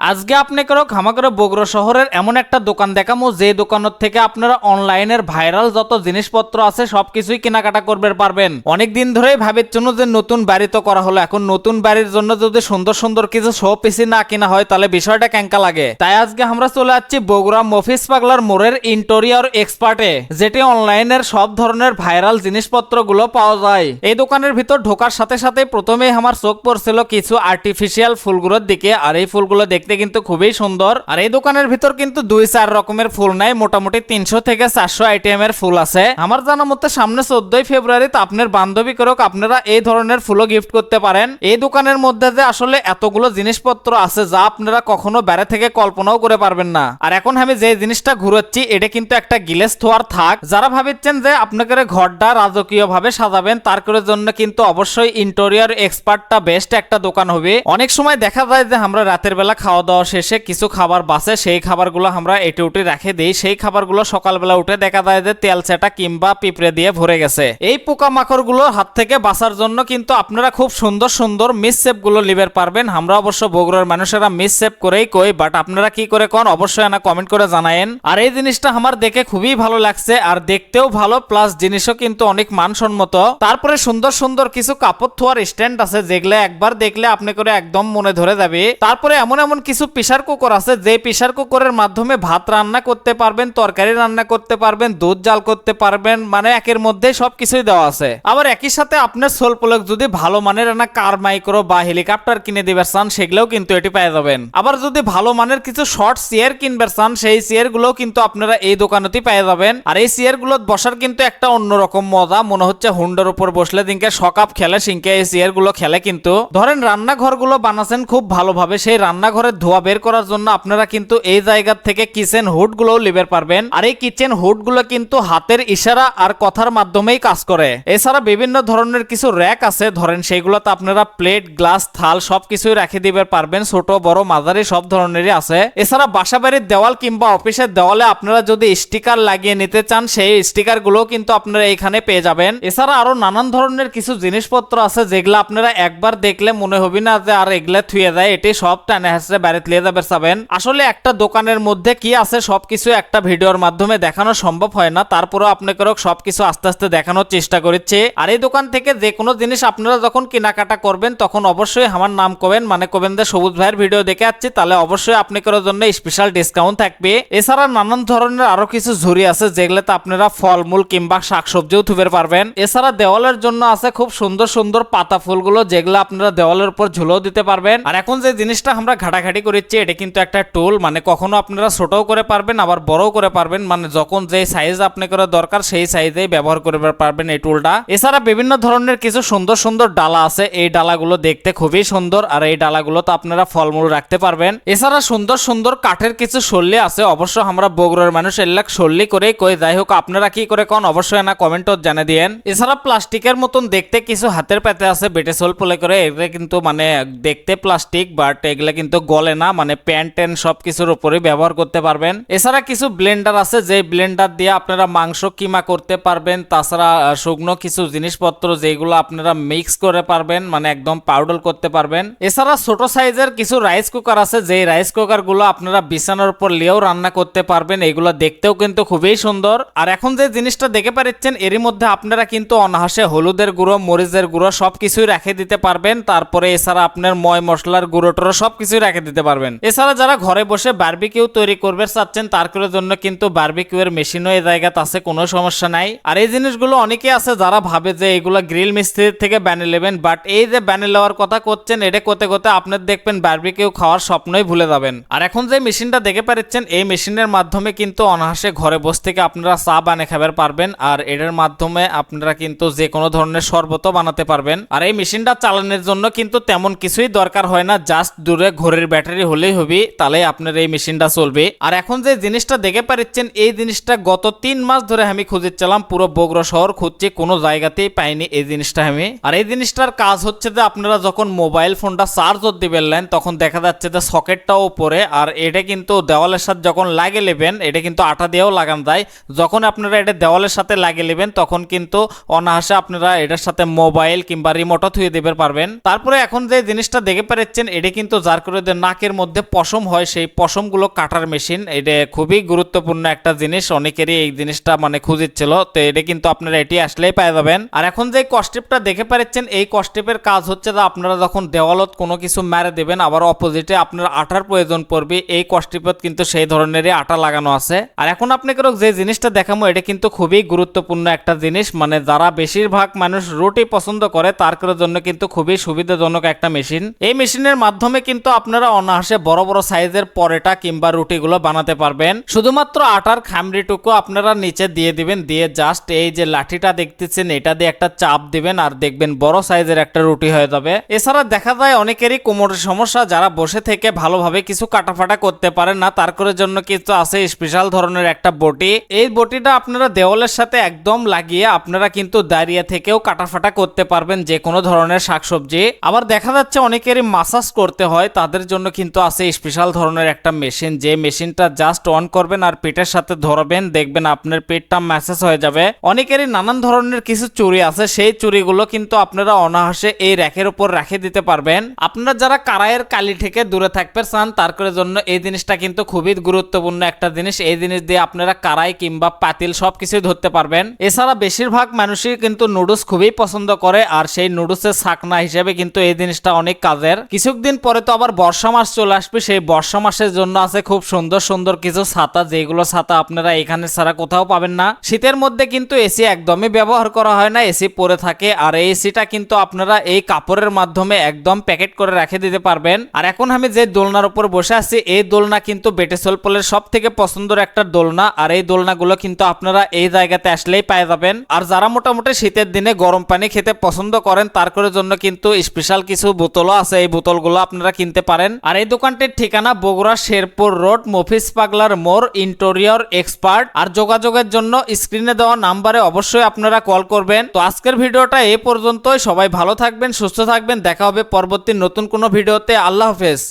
আজকে আপনাকে খামাকরে বগুড়া শহরের এমন একটা দোকান দেখামো, যে দোকানের থেকে আপনারা অনলাইনের ভাইরাল যত জিনিসপত্র আছে সবকিছুই কেনাকাটা করবে, পারবেন। অনেক দিন ধরেই ভাবেছিল যে নতুন বাড়ি তো করা হলো। এখন নতুন বাড়ির জন্য যদি সুন্দর সুন্দর কিছু শো পিসি না কিনা হয়, তাহলে বিষয়টা ক্যাঙ্কা লাগে। তাই আজকে আমরা চলে যাচ্ছি বগুড়া মফিস পাগলার মোড়ের ইন্টেরিয়র এক্সপার্টে যেটি অনলাইনের সব ধরনের ভাইরাল জিনিসপত্রগুলো পাওয়া যায়। এই দোকানের ভিতর ঢোকার সাথে সাথে প্রথমেই আমার চোখ পড়ছিল কিছু আর্টিফিশিয়াল ফুলগুলোর দিকে, আর এই ফুলগুলো দেখতে কিন্তু খুবই সুন্দর। আর এই দোকানের ভিতর কিন্তু দুই চার রকমের ফুল নাই, মোটামুটি তিনশো থেকে চারশো আইটেম এর ফুল আছে। আমার জানা মতে সামনে চোদ্দই ফেব্রুয়ারিতে আপনার বান্ধবী করক, আপনারা এই ধরনের ফুলও গিফট করতে পারেন। এই দোকানের মধ্যে যে আসলে এতগুলো জিনিসপত্র আছে, যা আপনারা কখনো বাইরে থেকে কল্পনাও করে পারবেন না। আর এখন আমি যে জিনিসটা ঘুরাচ্ছি, এটা কিন্তু একটা গিলেস থোয়ার থাক। যারা ভাবিচ্ছেন যে আপনাদের ঘরটা রাজকীয় ভাবে সাজাবেন, তার করে জন্য কিন্তু অবশ্যই ইন্টেরিয়র এক্সপার্টটা বেস্ট একটা দোকান হবে। অনেক সময় দেখা যায় যে আমরা রাতের বেলা খাওয়া দাওয়া শেষে কিছু খাবার বাসে সেই খাবারগুলো আমরা এটে উঠে রেখে দিই। সেই খাবারগুলো সকালবেলা উঠে দেখা যায় যে তেল চেটা কিংবা পিঁপড়ে দিয়ে ভরে গেছে। এই পোকামাকড়গুলোর হাত থেকে বাঁচার জন্য কিন্তু আপনারা খুব সুন্দর সুন্দর মিস সেপগুলো লিবার পারবেন। আমরা অবশ্য বগুড়ার মানুষেরা মিস সেপ করেই কই বাট আপনারা কি করে কোন অবশ্যই না কমেন্ট করে জানায়েন। আর এই জিনিসটা আমার দেখে খুবই ভালো লাগছে, আর দেখতেও ভালো প্লাস জিনিসও কিন্তু অনেক মানসম্মত। তারপরে সুন্দর সুন্দর কিছু কাপড় থোয়ার স্ট্যান্ড আছে, যেগুলো একবার দেখলে আপনি করে একদম মনে ধরে যাবে। তারপরে এমন এমন কিছু প্রেসার কুকার আছে, যে প্রেসার কুকারের মাধ্যমে ভাত রান্না করতে পারবেন, তরকারি রান্না করতে পারবেন, দুধ জাল করতে পারবেন মানে একের মধ্যে সবকিছুই দেওয়া আছে। আবার একই সাথে আপনার সোল প্লগ যদি ভালো মানের না কার মাইক্রো বা হেলিকপ্টার কিনে দিবে চান, সেগুলোও কিন্তু এটি পেয়ে যাবেন। আবার যদি ভালো মানের কিছু শর্ট চেয়ার কিনবে চান, সেই চেয়ার গুলোও কিন্তু আপনারা এই দোকানেতেই পেয়ে যাবেন। আর এই চেয়ারগুলো বসার কিন্তু একটা অন্যরকম মজা, মনে হচ্ছে হুন্ডার উপর বসলে দিনকে সকাপ খেলে, সিংকে এই চেয়ারগুলো খেলে কিন্তু। ধরেন রান্নাঘরগুলো বানাচ্ছেন খুব ভালোভাবে, সেই রান্নাঘরের ধোয়া বের করার জন্য আপনারা কিন্তু এই জায়গা থেকে কিচেন হুডগুলো লিবের পারবেন। আর এই কিচেন হুডগুলো কিন্তু হাতের ইশারা আর কথার মাধ্যমেই কাজ করে। এছাড়া বিভিন্ন ধরনের কিছু র্যাক আছে, ধরেন সেইগুলোতে আপনারা প্লেট, গ্লাস, থাল সবকিছুই রেখে দিবে পারবেন। ছোট, বড়, মাঝারি সব ধরনেরই আছে। এছাড়া বাসা বাড়ির দেওয়াল কিংবা অফিসের দেওয়ালে আপনারা যদি স্টিকার লাগিয়ে নিতে চান, সেই স্টিকারগুলো কিন্তু আপনারা এখানে পেয়ে যাবেন। এছাড়া আরও নানান ধরনের কিছু জিনিসপত্র আছে, যেগুলো আপনারা একবার দেখলে মনে হবে না যে আর এগুলা থুয়ে যায় এটি সব টানে হাসরে বাইরে লিয়ে চাবেন আসলে একটা দোকানের মধ্যে কি আছে সবকিছু একটা ভিডিওর মাধ্যমে দেখানো সম্ভব হয় না আপনাকে সবকিছু আস্তে আস্তে দেখানোর চেষ্টা করছে। আর এই দোকান থেকে যে কোনো জিনিস আপনারা যখন কেনাকাটা করবেন, তখন অবশ্যই আমার নাম মানে যে সবুজ ভাইয়ের ভিডিও দেখে যাচ্ছি তাহলে অবশ্যই আপনাদের জন্য স্পেশাল ডিসকাউন্ট থাকবে। এছাড়া নানান ধরনের আরও কিছু ঝুড়ি আছে, যেগুলোতে আপনারা ফলমূল কিংবা শাকসবজিও থুবে পারবেন। এছাড়া দেওয়ালের জন্য আছে খুব সুন্দর সুন্দর পাতা ফুলগুলো, যেগুলো আপনারা দেওয়ালের উপর ঝুলেও দিতে পারবেন। আর এখন যে জিনিসটা আমরা ঘাটাঘাটি করেছি, এটা কিন্তু একটা টুল মানে কখনো আপনারা ছোটও করে পারবেন, আবার বড়ও করে পারবেন মানে যখন যে সাইজ আপনি করে দরকার, সেই সাইজেই ব্যবহার করে পারবেন এই টুলটা এছাড়া বিভিন্ন ধরনের কিছু সুন্দর সুন্দর ডালা আছে, এই ডালাগুলো দেখতে খুবই সুন্দর, আর এই ডালাগুলো তো আপনারা ফলমূল রাখতে পারবেন। এছাড়া সুন্দর সুন্দর কাঠের কিছু শল্য আছে, অবশ্য আমরা বগুড়ার মানুষ এলাক শল্য করেই কই, যাই হোক, আপনারা কি করে কোন, অবশ্যই না কমেন্টও জানে দিয়েন। এছাড়া প্লাস্টিকের মতন দেখতে কিছু হাতের পাতে আছে, বেটে সোল পলে করে, এগুলো কিন্তু মানে দেখতে প্লাস্টিক বাট এগুলা কিন্তু গলে না মানে প্যান্ট ট্যান সব কিছুর উপরে ব্যবহার করতে পারবেন। এছাড়া কিছু ব্লেন্ডার আছে যে ব্লেন্ডার দিয়ে আপনারা মাংস কিমা করতে পারবেন। তাছাড়া শুকনো কিছু জিনিসপত্র যেগুলো আপনারা মিক্স করে পারবেন মানে একদম পাউডার করতে পারবেন। এছাড়া ছোট সাইজের কিছু রাইস কুকার আছে যে রাইস কুকারগুলো আপনারা বিছানার উপর লিয়েও রান্না করতে পারবেন। এগুলো দেখতেও কিন্তু খুবই সুন্দর। আর এখন যে জিনিসটা দেখে পাচ্ছেন, এরই মধ্যে আপনারা কিন্তু অনাহাসে হলুদের গুঁড়ো, মরিচের গুঁড়ো সবকিছুই রেখে দিতে পারবেন। তারপরে এছাড়া আপনার ময় মশলার গুঁড়ো টুড়ো সবকিছুই রেখে দিতে পারবেন। এছাড়া যারা ঘরে বসে বারবিকিউ তৈরি করবে চাচ্ছেন, তার করে জন্য কিন্তু বারবিকিউ এর মেশিনও এই জায়গাতে আছে, কোনো সমস্যা নাই। আর এই জিনিসগুলো অনেকে আছে যারা ভাবে যে এগুলো গ্রিল মিস্ত্রির থেকে ব্যানে নেবেন বাট এই যে ব্যানে নেওয়ার কথা করছেন, এটা করতে করতে আপনার দেখবেন বারবিকিউ খাওয়ার স্বপ্নই ভুলে যাবেন। আর এখন যে মেশিনটা দেখে পাচ্ছেন, এই মেশিনের মাধ্যমে কিন্তু অনাহাসে ঘরে বসে থেকে আপনারা চা বানিয়ে খাবার পারবেন, আর এটার মাধ্যমে আপনারা কিন্তু যে কোনো ধরনের শরবতও বানাতে পারবেন। আর এই মেশিনটা চালানোর জন্য কিন্তু তেমন কিছুই দরকার হয় না জাস্ট দূরে ঘরের ব্যাটারি হলেই হবে, তাহলে আপনার এই মেশিনটা চলবে। আর এখন যে জিনিসটা দেখে পাচ্ছেন এই জিনিসটা গত তিন মাস ধরে আমি খুঁজে খুঁজেছিলাম, পুরো বগুড়া শহর খুঁজছি, কোনো জায়গাতেই পাইনি এই জিনিসটা আমি। আর এই জিনিসটার কাজ হচ্ছে যে, আপনারা যখন মোবাইল ফোনটা চার্জ দিবেন তখন দেখা যাচ্ছে যে, সকেটটাও উপরে, আর এটা কিন্তু দেওয়ালের সাথে যখন লাগে নেবেন, এটা কিন্তু আটা দিয়েও লাগান যায়। যখন আপনারা এটা দেওয়ালের সাথে লাগিয়ে নেবেন, তখন কিন্তু অনাহাসে আপনারা এটার সাথে মোবাইল কিংবা রিমোটও থুয়ে দিতে পারবেন। তারপরে এখন যে জিনিসটা দেখে পাচ্ছেন এটা কিন্তু যার করে যে নাকের মধ্যে পশম হয়, সেই পশমগুলো কাটার মেশিন। এটা খুবই গুরুত্বপূর্ণ একটা জিনিস, অনেকেরই এই জিনিসটা মানে খুঁজিচ্ছিল। তো এটা কিন্তু আপনারা এটি আসলেই পেয়ে যাবেন। আর এখন যে কস্টেপটা দেখে পাচ্ছেন, এই কস্টেপের কাজ হচ্ছে যে আপনারা যখন দেওয়ালত কোনো কিছু মেরে দেবেন, আবার অপোজিটে আপনার আটার প্রয়োজন পড়বে, এই কস্টেপত কিন্তু সেই ধরনেরই আটা লাগানো আছে। আর এখন আপনাকে যে জিনিসটা দেখাবো, এটা কিন্তু খুবই গুরুত্বপূর্ণ একটা জিনিস। মানে যারা বেশিরভাগ মানুষ রুটি পছন্দ করে, তার জন্য কিন্তু খুবই সুবিধাজনক একটা মেশিন। এই মেশিনের মাধ্যমে কিন্তু আপনারা অনায়াসে বড় বড় সাইজের পরেটা কিংবা রুটিগুলো বানাতে পারবেন। শুধুমাত্র আটার খামরিটুকু আপনারা নিচে দিয়ে দিবেন, দিয়ে জাস্ট এই যে লাঠিটা দেখতেছেন, এটা দিয়ে একটা চাপ দিবেন আর দেখবেন বড় সাইজের একটা রুটি হয়ে যাবে। এছাড়া দেখা যায় অনেকেরই কোমরের সমস্যা, যারা বসে থেকে ভালোভাবে কিছু কাটাফাটা করতে পারেন না, তার করে জন্য কিন্তু আছে স্পেশাল ধরনের একটা বটি। এই বটিটা আপনারা দেওয়ালের সাথে একদম লাগিয়ে আপনারা কিন্তু দাঁড়িয়ে থেকেও কাটাফাটা করতে পারবেন যে কোনো ধরনের শাকসবজি। আবার দেখা যাচ্ছে অনেকেরই মাসাজ করতে হয়, তাদের জন্য কিন্তু আছে স্পেশাল ধরনের একটা মেশিন। যে মেশিনটা জাস্ট অন করবেন আর পেটের সাথে ধরবেন, দেখবেন আপনার পেটটা ম্যাসেজ হয়ে যাবে। অনেকেরই নানান ধরনের কিছু চুরি আছে, সেই চুরিগুলো কিন্তু আপনারা অনাহাসে এই র্যাকের উপর রেখে দিতে পারবেন। আপনারা যারা কারাইয়ের কালি থেকে দূরে থাকতে চান, তার করে জন্য এই জিনিসটা কিন্তু খুবই গুরুত্বপূর্ণ একটা জিনিস। এই জিনিস দিয়ে আপনারা কারাই কিংবা পাতিল সবকিছুই ধরতে পারবেন। এছাড়া বেশিরভাগ মানুষই কিন্তু নুডলস খুবই পছন্দ করে, আর সেই নুডলসের ছাকনা হিসেবে কিন্তু এই জিনিসটা অনেক কাজের। কিছুদিন পরে তো আবার বর্ষা মাস চলে আসবে, সেই বর্ষা মাসের জন্য আছে খুব সুন্দর সুন্দর কিছু ছাতা, যেগুলো ছাতা আপনারা এখানে ছাড়া কোথাও পাবেন না। শীতের মধ্যে কিন্তু এসি একদমই ব্যবহার করা হয় না এসি পরে থাকে, আর এই এসিটা কিন্তু আপনারা এই কাপড়ের মাধ্যমে একদম প্যাকেট করে রেখে দিতে পারবেন। আর এখন আমি যে দোলনার উপর বসে আছি, এই দোলনা কিন্তু বেটেসলপলের সব থেকে পছন্দের একটা দোলনা, আর এই দোলনাগুলো কিন্তু আপনারা এই জায়গাতে আসলেই পেয়ে যাবেন। আর যারা মোটামুটি শীতের দিনে গরম পানি খেতে পছন্দ করেন, তার জন্য কিন্তু স্পেশাল কিছু বোতলও আছে, এই বোতলগুলো আপনারা কিনতে পারেন। আর এই দোকানটির ঠিকানা বগুড়া শেরপুর রোড মফিস পাগলার মোর ইন্টেরিয়র এক্সপার্ট। আর যোগাযোগের জন্য স্ক্রিনে দেওয়া নাম্বারে অবশ্যই আপনারা কল করবেন। তো আজকের ভিডিওটা এ পর্যন্তই। সবাই ভালো থাকবেন, সুস্থ থাকবেন। দেখা হবে পরবর্তী নতুন কোনো ভিডিওতে। আল্লাহ হাফেজ।